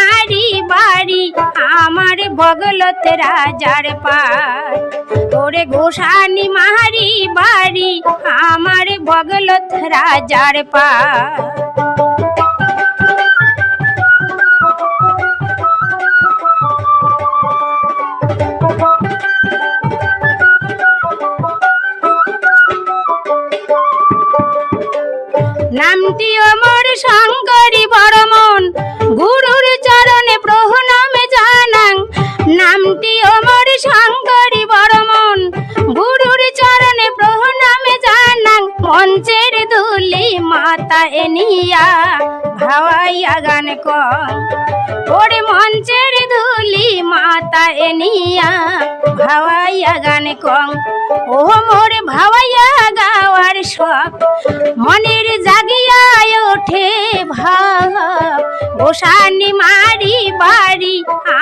তাহারি বাড়ি আমার বগলত রাজার পার ওরে গোসানি মাহারি বাড়ি আমার বগলত রাজার পার নামটি অমর শঙ্করী বরমন গুরুর চরণে প্রণামে জানাং, নামটি অমর শঙ্করী বরমন গুরুর চরণে প্রণামে জানাং, মঞ্চের দুলি মাতা এনিয়া ভাওয়াইয়া গান ওরে মঞ্চের ধুলি মাতা এনিয়া ভাওয়াইয়া গান কম ও গোসানি মারি বাড়ি,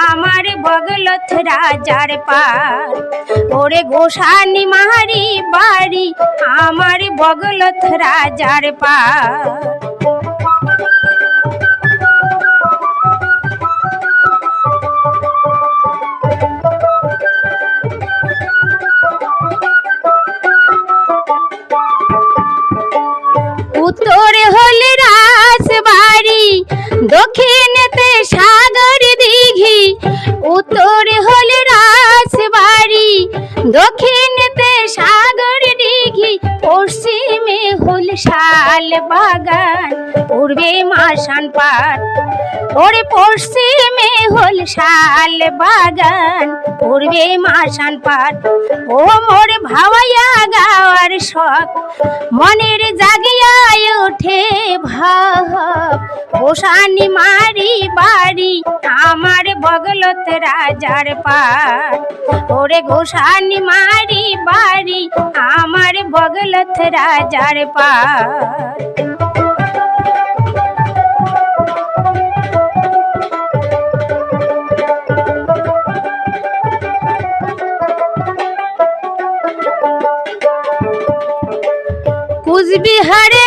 আমার বগলত রাজার পার। ওরে গোসানি মারি বাড়ি, আমার বগলত রাজার পার। দক্ষিণেতে সাগর দিঘি, পশ্চিমে হল শাল বাগান, পূর্বে মাসান পাট ওরে পশ্চিমে হল শাল বাগান, পূর্বে মাসান পাট। ও মোর ভাওয়াইয়া গাওয়ার শখ, মনের জাগিয়া ওঠে ভাব। ওষানি মারি বাড়ি, আমার বগলত রাজার পার। ওরে গোসানি মারি বাড়ি আমার বগলত রাজার পার। কুচবিহারের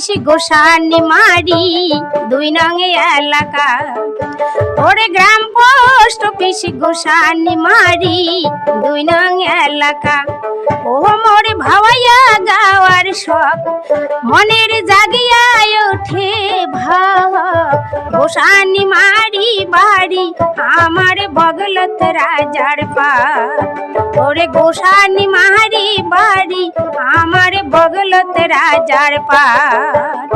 অফিস গোসানি মারি দুই নঙে এলাকা। ওরে গ্রাম অফিস গোসানি মারি, দুই নং এলাকা। ও মোর ভাওয়াইয়া গাওয়ার শখ, মনের জাগিয়া ওঠে ভাব। গোসানি মারি বাড়ি, আমার বগলত রাজার পা ওরে গোসানি মারি বাড়ি, আমার বগলত রাজার পার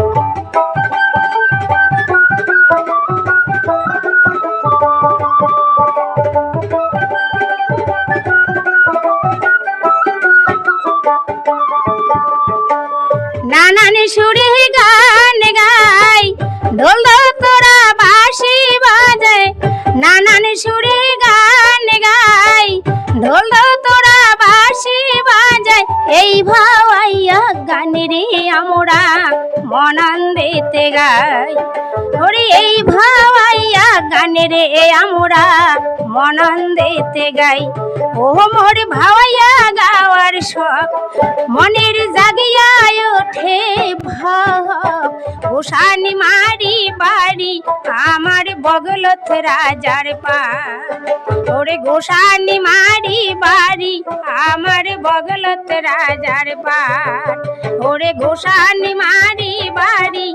সুরে গান গাই। ঢোল এই ভাওয়াইয়া গান রে আমরা মনান্দেতে গাই। ওরে এই ভাওয়াইয়া গান রে আমরা মনান্দেতে গাই। ও মোর ভাওয়াইয়া গাওয়ার শখ, মনের জাগিয়া ওঠে ভাব। গোসানি মারি বাড়ি, আমার বগলত রাজার পা। ওরে গোসানি মারি বাড়ি, আমার বগলত রাজার পার ওরে গোসানি মারি বাড়ি,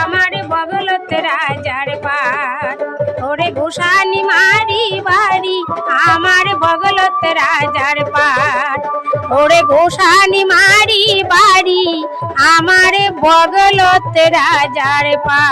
আমার বগলত রাজার পার ওরে গোসানি মারি বাড়ি, আমার বগলত রাজার পার ওরে গোসানি মারি বাড়ি, আমার বগলত রাজার পা।